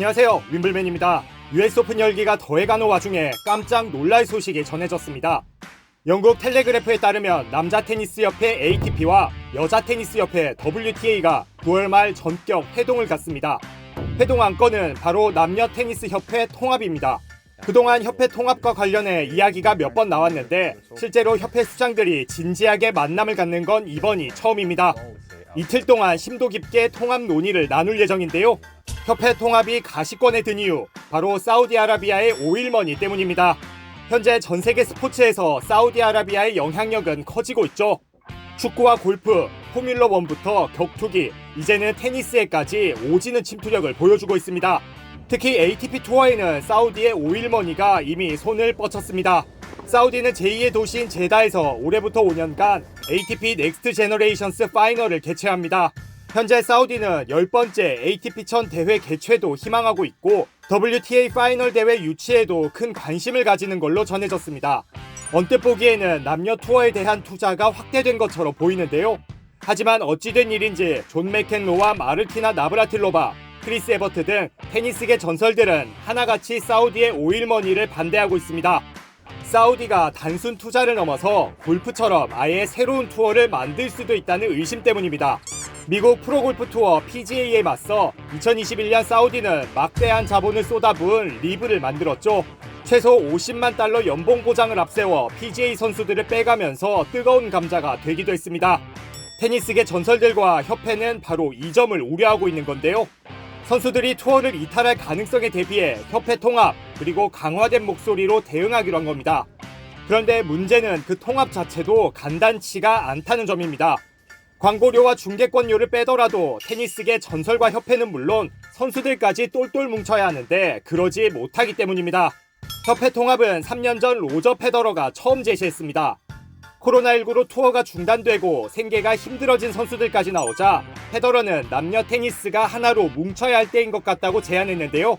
안녕하세요. 윈블맨입니다. US 오픈 열기가 더해가는 와중에 깜짝 놀랄 소식이 전해졌습니다. 영국 텔레그래프에 따르면 남자 테니스 협회 ATP와 여자 테니스 협회 WTA가 9월 말 전격 회동을 갖습니다. 회동 안건은 바로 남녀 테니스 협회 통합입니다. 그동안 협회 통합과 관련해 이야기가 몇 번 나왔는데 실제로 협회 수장들이 진지하게 만남을 갖는 건 이번이 처음입니다. 이틀 동안 심도 깊게 통합 논의를 나눌 예정인데요. 협회 통합이 가시권에 든 이유 바로 사우디아라비아의 오일머니 때문입니다. 현재 전 세계 스포츠에서 사우디아라비아의 영향력은 커지고 있죠. 축구와 골프, 포뮬러 1부터 격투기, 이제는 테니스에까지 오지는 침투력을 보여주고 있습니다. 특히 ATP 투어에는 사우디의 오일머니가 이미 손을 뻗쳤습니다. 사우디는 제2의 도시인 제다에서 올해부터 5년간 ATP 넥스트 제너레이션스 파이널을 개최합니다. 현재 사우디는 10번째 ATP 천 대회 개최도 희망하고 있고 WTA 파이널 대회 유치에도 큰 관심을 가지는 걸로 전해졌습니다. 언뜻 보기에는 남녀 투어에 대한 투자가 확대된 것처럼 보이는데요. 하지만 어찌된 일인지 존 맥켄로와 마르티나 나브라틸로바, 크리스 에버트 등 테니스계 전설들은 하나같이 사우디의 오일머니를 반대하고 있습니다. 사우디가 단순 투자를 넘어서 골프처럼 아예 새로운 투어를 만들 수도 있다는 의심 때문입니다. 미국 프로골프 투어 PGA에 맞서 2021년 사우디는 막대한 자본을 쏟아부은 리브를 만들었죠. 최소 50만 달러 연봉 보장을 앞세워 PGA 선수들을 빼가면서 뜨거운 감자가 되기도 했습니다. 테니스계 전설들과 협회는 바로 이 점을 우려하고 있는 건데요. 선수들이 투어를 이탈할 가능성에 대비해 협회 통합 그리고 강화된 목소리로 대응하기로 한 겁니다. 그런데 문제는 그 통합 자체도 간단치가 않다는 점입니다. 광고료와 중계권료를 빼더라도 테니스계 전설과 협회는 물론 선수들까지 똘똘 뭉쳐야 하는데 그러지 못하기 때문입니다. 협회 통합은 3년 전 로저 페더러가 처음 제시했습니다. 코로나19로 투어가 중단되고 생계가 힘들어진 선수들까지 나오자 페더러는 남녀 테니스가 하나로 뭉쳐야 할 때인 것 같다고 제안했는데요.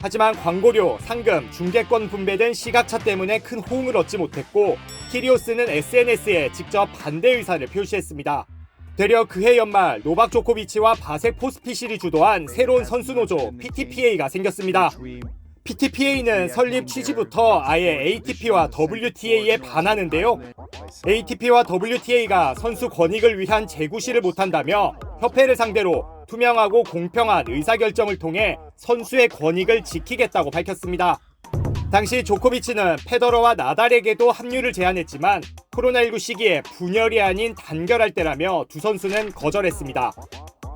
하지만 광고료, 상금, 중계권 분배 등 시각차 때문에 큰 호응을 얻지 못했고 키리오스는 SNS에 직접 반대 의사를 표시했습니다. 되려 그해 연말 노박 조코비치와 바색 포스피실이 주도한 새로운 선수 노조 PTPA가 생겼습니다. PTPA는 설립 취지부터 아예 ATP와 WTA에 반하는데요. ATP와 WTA가 선수 권익을 위한 재구시를 못한다며 협회를 상대로 투명하고 공평한 의사결정을 통해 선수의 권익을 지키겠다고 밝혔습니다. 당시 조코비치는 페더러와 나달에게도 합류를 제안했지만 코로나19 시기에 분열이 아닌 단결할 때라며 두 선수는 거절했습니다.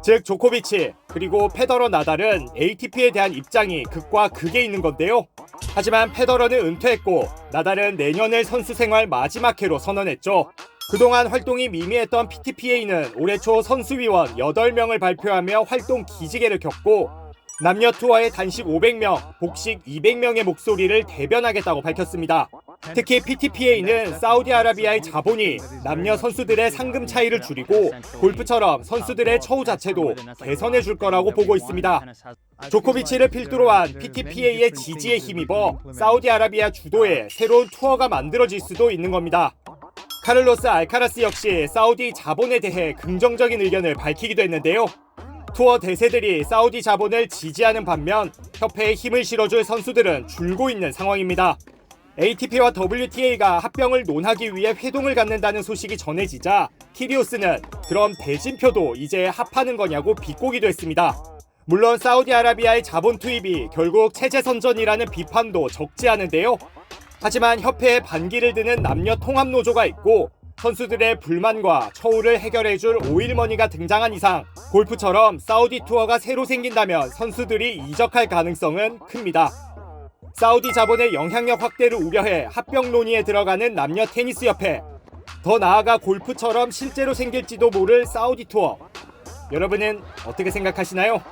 즉 조코비치 그리고 페더러 나달은 ATP에 대한 입장이 극과 극에 있는 건데요. 하지만 페더러는 은퇴했고 나달은 내년을 선수 생활 마지막 해로 선언했죠. 그동안 활동이 미미했던 PTPA는 올해 초 선수위원 8명을 발표하며 활동 기지개를 켰고 남녀 투어의 단식 500명, 복식 200명의 목소리를 대변하겠다고 밝혔습니다. 특히 PTPA는 사우디아라비아의 자본이 남녀 선수들의 상금 차이를 줄이고 골프처럼 선수들의 처우 자체도 개선해 줄 거라고 보고 있습니다. 조코비치를 필두로 한 PTPA의 지지에 힘입어 사우디아라비아 주도의 새로운 투어가 만들어질 수도 있는 겁니다. 카를로스 알카라스 역시 사우디 자본에 대해 긍정적인 의견을 밝히기도 했는데요. 투어 대세들이 사우디 자본을 지지하는 반면 협회에 힘을 실어줄 선수들은 줄고 있는 상황입니다. ATP와 WTA가 합병을 논하기 위해 회동을 갖는다는 소식이 전해지자 키리오스는 그럼 대진표도 이제 합하는 거냐고 비꼬기도 했습니다. 물론 사우디아라비아의 자본 투입이 결국 체제 선전이라는 비판도 적지 않은데요. 하지만 협회에 반기를 드는 남녀 통합 노조가 있고 선수들의 불만과 처우를 해결해줄 오일머니가 등장한 이상 골프처럼 사우디 투어가 새로 생긴다면 선수들이 이적할 가능성은 큽니다. 사우디 자본의 영향력 확대를 우려해 합병 논의에 들어가는 남녀 테니스 협회. 더 나아가 골프처럼 실제로 생길지도 모를 사우디 투어. 여러분은 어떻게 생각하시나요?